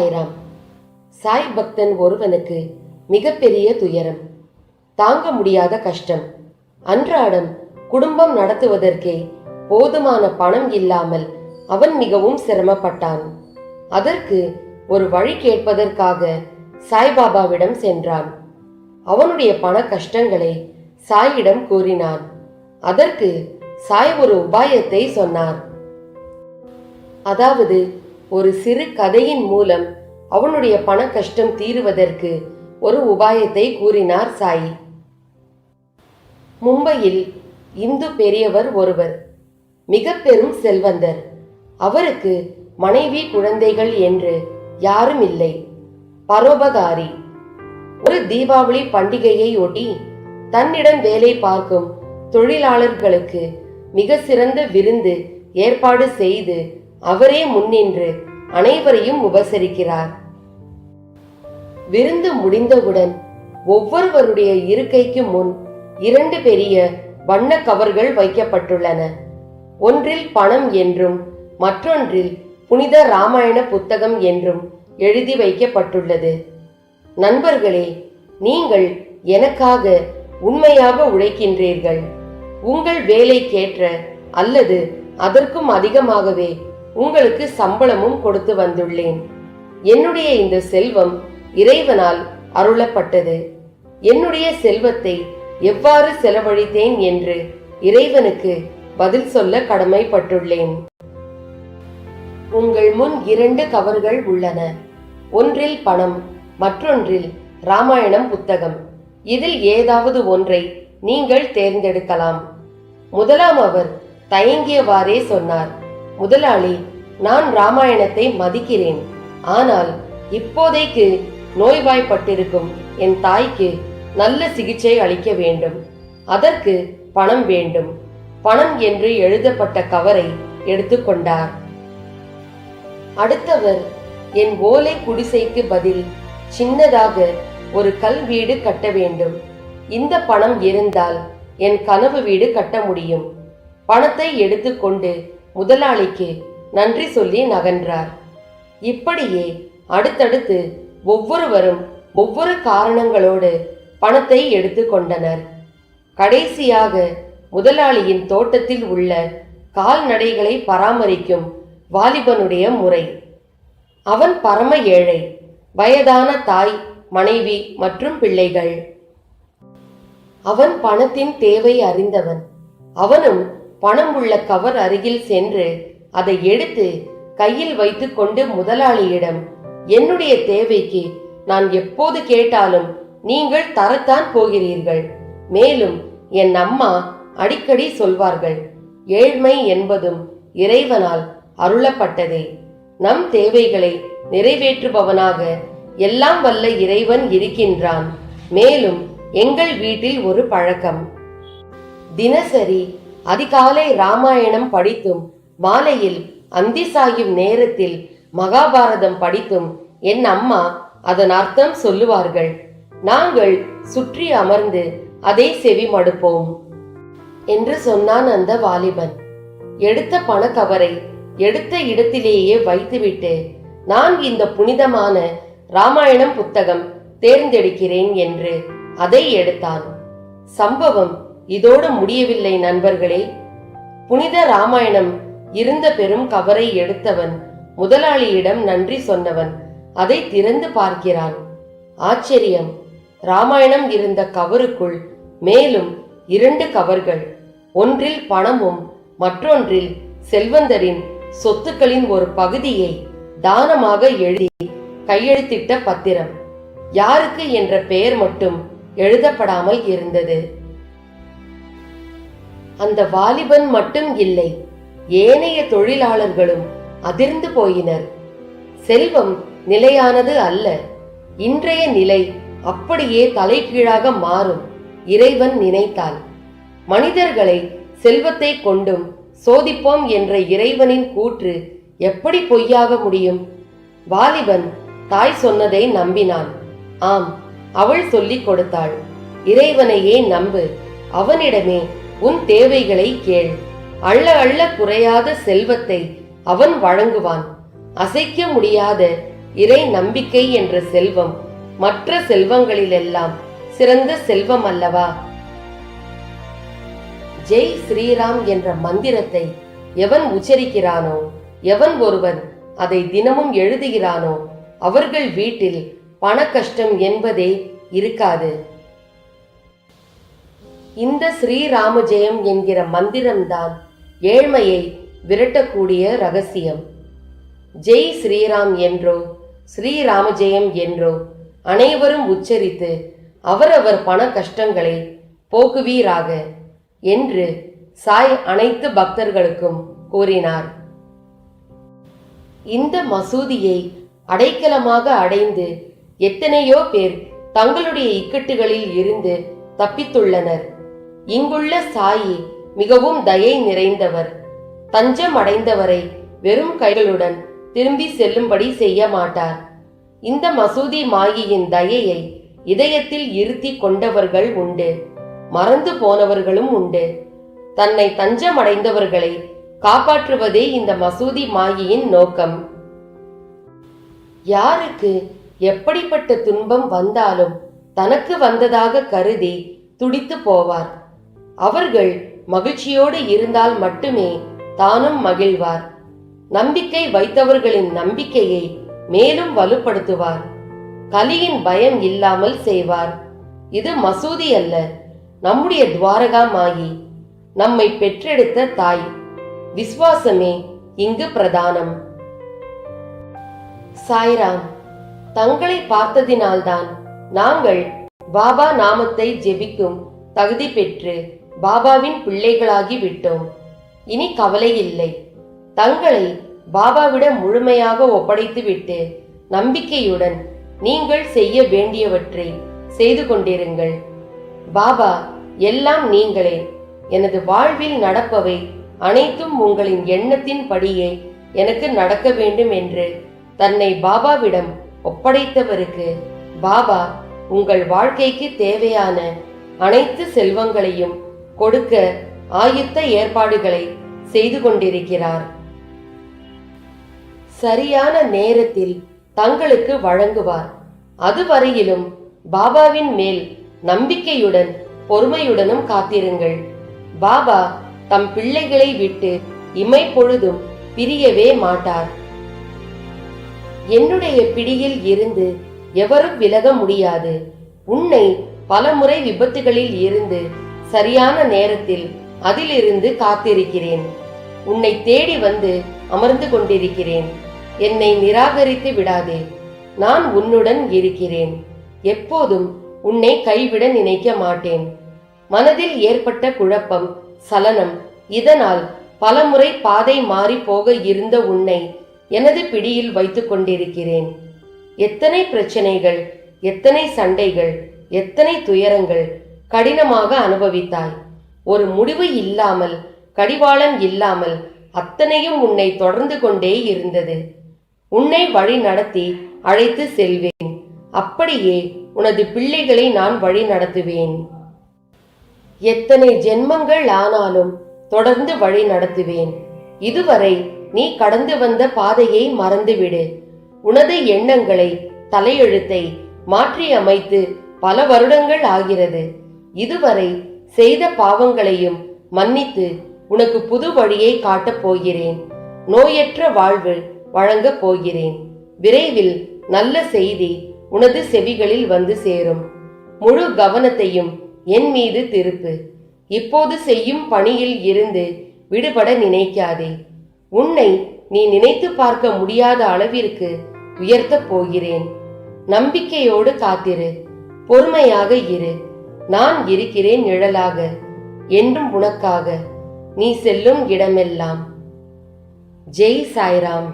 சாய்ராம் சாய் பக்தன் ஒருவனுக்கு மிகப்பெரிய துயரம். தாங்க முடியாத கஷ்டம். அன்றாடம் குடும்பம் நடத்துவதற்கே போதுமான பணம் இல்லாமல் அவன் மிகவும் சிரமப்பட்டான். அதற்கு ஒரு வழி கேட்பதற்காக சாய்பாபாவிடம் சென்றான். அவனுடைய பண கஷ்டங்களை சாயிடம் கூறினான். அதற்கு சாய் ஒரு உபாயத்தை சொன்னார். அதாவது ஒரு சிறு கதையின் மூலம் அவனுடைய பண கஷ்டம் தீருவதற்கு ஒரு உபாயத்தை கூறினார் சாயி. மும்பையில் இந்து பெரியவர் ஒருவர் மிக பெரும் செல்வந்தர். அவருக்கு மனைவி குழந்தைகள் என்று யாரும் இல்லை. பரோபகாரி. ஒரு தீபாவளி பண்டிகையை ஒட்டி தன்னிடம் வேலை பார்க்கும் தொழிலாளர்களுக்கு மிக சிறந்த விருந்து ஏற்பாடு செய்து அவரே முன்னின்று அனைவரையும் உபசரிக்கிறார். விருந்து முடிந்தவுடன் ஒவ்வொருவருடைய இருக்கைக்கு முன் இரண்டு பெரிய வண்ண கவர்கள் வைக்கப்பட்டுள்ளன. ஒன்றில் பணம் என்றும் மற்றொன்றில் புனித ராமாயண புத்தகம் என்றும் எழுதி வைக்கப்பட்டுள்ளது. நண்பர்களே நீங்கள் எனக்காக உண்மையாக உழைக்கின்றீர்கள். உங்கள் வேலைக்கேற்ற அல்லது அதற்கும் அதிகமாகவே உங்களுக்கு சம்பளமும் கொடுத்து வந்துள்ளேன். என்னுடைய இந்த செல்வம் இறைவனால் அருளப்பட்டது. என்னுடைய செல்வத்தை எவ்வாறு செலவழித்தேன் என்று இறைவனுக்கு பதில் சொல்ல கடமைப்பட்டுள்ளேன். உங்கள் முன் இரண்டு கவர்கள் உள்ளன. ஒன்றில் பணம் மற்றொன்றில் ராமாயணம் புத்தகம். இதில் ஏதாவது ஒன்றை நீங்கள் தேர்ந்தெடுக்கலாம். முதலாம் அவர் தயங்கியவாறே சொன்னார். முதலாளி நான் ராமாயணத்தை மதிக்கிறேன். ஆனால் இப்போதைக்கு நோய்வாய்ப்பட்டிருக்கும் என் தாய்க்கு நல்ல சிகிச்சை அளிக்க வேண்டும். அதற்கு பணம் வேண்டும். பணம் என்று எழுதப்பட்ட கவரை எடுத்துக்கொண்டார் அடுத்தவர் என் ஓலை குடிசைக்கு பதில் சின்னதாக ஒரு கல் வீடு கட்ட வேண்டும். இந்த பணம் இருந்தால் என் கனவு வீடு கட்ட முடியும். பணத்தை எடுத்துக்கொண்டு முதலாளிக்கு நன்றி சொல்லி நகன்றார். இப்படியே அடுத்தடுத்து ஒவ்வொருவரும் ஒவ்வொரு காரணங்களோடு பணத்தை எடுத்துக்கொண்டனர் கடைசியாக முதலாளியின் தோட்டத்தில் உள்ள கால்நடைகளை பராமரிக்கும் வாலிபனுடைய முறை. அவன் பரம ஏழை வயதான தாய் மனைவி மற்றும் பிள்ளைகள். அவன் பணத்தின் தேவை அறிந்தவன். அவனும் பணம் உள்ள கவர் அருகில் சென்று அதை எடுத்து கையில் வைத்துக்கொண்டு முதலாளியிடம் என்னுடைய தேவைக்கு நான் எப்போது கேட்டாலும் நீங்கள் தரத்தான் போகிறீர்கள். மேலும் என் அம்மா அடிக்கடி சொல்வார்கள் ஏழ்மை என்பதும் இறைவனால் அருளப்பட்டதே. நம் தேவைகளை நிறைவேற்றுபவனாக எல்லாம் வல்ல இறைவன் இருக்கின்றான். மேலும் எங்கள் வீட்டில் ஒரு பழக்கம். தினசரி அதிகாலை ராமாயணம் படித்தும் மாலையில் அந்தி சாயும் நேரத்தில் மகாபாரதம் படித்தும் என் அம்மா அதன் அர்த்தம் சொல்லுவார்கள். நாங்கள் சுற்றி அமர்ந்து அதை செவி மடுப்போம் என்று சொன்னான் அந்த வாலிபன். எடுத்த பணக்கவரை எடுத்த இடத்திலேயே வைத்துவிட்டு நான் இந்த புனிதமான ராமாயணம் புத்தகம் தேர்ந்தெடுக்கிறேன் என்று அதை எடுத்தான். சம்பவம் இதோடு முடியவில்லை நண்பர்களே. புனித ராமாயணம் இருந்த பெரும் கவரை எடுத்தவன் முதலாளியிடம் நன்றி சொன்னவன் அதை திறந்து பார்க்கிறான். ஆச்சரியம். ராமாயணம் இருந்த கவருக்குள் மேலும் இரண்டு கவர்கள் ஒன்றில் பணமும் மற்றொன்றில் செல்வந்தரின் சொத்துக்களின் ஒரு பகுதியை தானமாக எழுதி கையெழுத்திட்ட பத்திரம். யாருக்கு என்ற பெயர் மட்டும் எழுதப்படாமல் இருந்தது. அந்த வாலிபன் மட்டும் இல்லை ஏனைய தொழிலாளர்களும் அதிர்ந்து போயினர். செல்வம் நிலையானது அல்ல. இன்றைய நிலை அப்படியே தலைகீழாக மாறும் இறைவன் நினைத்தால். மனிதர்களை செல்வத்தை கொண்டும் சோதிப்போம் என்ற இறைவனின் கூற்று எப்படி பொய்யாக முடியும்? வாலிபன் தாய் சொன்னதை நம்பினான். ஆம் அவள் சொல்லிக் கொடுத்தாள். இறைவனையே நம்பு அவனிடமே உன் தேவைகளை கேள். அள்ள அள்ள குறையாத செல்வத்தை அவன் வழங்குவான். அசைக்க முடியாத இறை நம்பிக்கை என்ற செல்வம் மற்ற செல்வங்களிலெல்லாம் சிறந்த செல்வம் அல்லவா? ஜெய் ஸ்ரீராம் என்ற மந்திரத்தை எவன் உச்சரிக்கிறானோ எவன் ஒருவன் அதை தினமும் எழுதுகிறானோ அவர்கள் வீட்டில் பண கஷ்டம் என்பதே இருக்காது. இந்த ஸ்ரீராம ஜெயம் என்கிற மந்திரம்தான் ஏழ்மையை விரட்டக்கூடிய ரகசியம். ஜெய் ஸ்ரீராம் என்றோ ஸ்ரீராம ஜெயம் என்றோ அனைவரும் உச்சரித்து அவரவர் பண கஷ்டங்களை போக்குவீராக என்று சாய் அனைத்து பக்தர்களுக்கும் கூறினார். இந்த மசூதியை அடைக்கலமாக அடைந்து எத்தனையோ பேர் தங்களுடைய இக்கட்டுகளில் இருந்து தப்பித்துள்ளனர். இங்குள்ள சாயி மிகவும் தயை நிறைந்தவர். தஞ்சம் அடைந்தவரை வெறும் கைகளுடன் திரும்பி செல்லும்படி செய்ய மாட்டார் இந்த மசூதி மாயியின் தயையை இதயத்தில் இருத்தி கொண்டவர்கள் உண்டு. மறந்து போனவர்களும் உண்டு. தன்னை தஞ்சமடைந்தவர்களை காப்பாற்றுவதே இந்த மசூதி மாயியின் நோக்கம். யாருக்கு எப்படிப்பட்ட துன்பம் வந்தாலும் தனக்கு வந்ததாக கருதி துடித்து போவார். அவர்கள் மகிழ்ச்சியோடு இருந்தால் மட்டுமே தானும் மகிழ்வார். நம்பிக்கை வைத்தவர்களின் நம்பிக்கையை மேலும் வலுப்படுத்துவார். கலியின் பயம் இல்லாமல் செய்வார். இது மசூதி அல்ல நம்முடைய துவாரகா மாயி நம்மை பெற்றெடுத்த தாய். விஸ்வாசமே இங்கு பிரதானம். சாய்ராம் தங்களை பார்த்ததினால்தான் நாங்கள் பாபா நாமத்தை ஜெபிக்கும் தகுதி பெற்று பாபாவின் பிள்ளைகளாகி விட்டோம். இனி கவலை இல்லை. தங்களை பாபாவிடம் முழுமையாக ஒப்படைத்துவிட்டு நம்பிக்கையுடன் நீங்கள் செய்ய வேண்டியவற்றை செய்து கொண்டிருங்கள். பாபா எல்லாம் நீங்களே. எனது வாழ்வில் நடப்பவை அனைத்தும் உங்களின் எண்ணத்தின் படியே எனக்கு நடக்க வேண்டும் என்று தன்னை பாபாவிடம் ஒப்படைத்தவருக்கு பாபா உங்கள் வாழ்க்கைக்கு தேவையான அனைத்து செல்வங்களையும் கொடுக்க ஆயுத்த ஏற்பாடுகளை செய்து கொண்டிருக்கிறார். சரியான நேரத்தில் தங்களுக்கு வழங்குவார். அதுவரையிலும் பாபாவின் மேல் நம்பிக்கையுடன் பொறுமையுடனும் காத்திருங்கள். பாபா தம் பிள்ளைகளை விட்டு இமை பொழுதும் பிரியவே மாட்டார். என்னுடைய பிடியில் இருந்து எவரும் விலக முடியாது. உன்னை பலமுறை விபத்துகளில் இருந்து சரியான நேரத்தில் அதிலிருந்து காத்திருக்கிறேன். உன்னை தேடி வந்து அமர்ந்து கொண்டிருக்கிறேன். என்னை நிராகரித்து விடாதே. நான் உன்னுடன் இருக்கிறேன். எப்போதும் உன்னை கைவிட நினைக்க மாட்டேன். மனதில் ஏற்பட்ட குழப்பம் சலனம் இதனால் பலமுறை பாதை மாறி போக இருந்த உன்னை எனது பிடியில் வைத்துக் கொண்டிருக்கிறேன். எத்தனை பிரச்சனைகள் எத்தனை சண்டைகள் எத்தனை துயரங்கள் கடினமாக அனுபவித்தாய். ஒரு முடிவு இல்லாமல் கடிவாளம் இல்லாமல் அத்தனையும் உன்னை தொடர்ந்து கொண்டே இருந்தது. உன்னை வழி நடத்தி அழைத்து செல்வேன். அப்படியே உனது பிள்ளைகளை நான் வழி நடத்துவேன். எத்தனை ஜென்மங்கள் ஆனாலும் தொடர்ந்து வழி நடத்துவேன். இதுவரை நீ கடந்து வந்த பாதையை மறந்துவிடு. உனது எண்ணங்களை தலையெழுத்தை மாற்றி அமைத்து பல வருடங்கள் ஆகிறது. இதுவரை செய்த பாவங்களையும் மன்னித்து உனக்கு புது வழியை காட்டப் போகிறேன். நோயற்ற வாழ்வு வழங்கப் போகிறேன். விரைவில் நல்ல செய்தி உனது செவிகளில் வந்து சேரும். முழு கவனத்தையும் என் மீது திருப்பு. இப்போது செய்யும் பணியில் இருந்து விடுபட நினைக்காதே. உன்னை நீ நினைத்து பார்க்க முடியாத அளவிற்கு உயர்த்தப் போகிறேன். நம்பிக்கையோடு காத்திரு. பொறுமையாக இரு. நான் இருக்கிறேன் நிழலாக என்றும் உனக்காக நீ செல்லும் இடமெல்லாம். ஜெய் சாய்ராம்.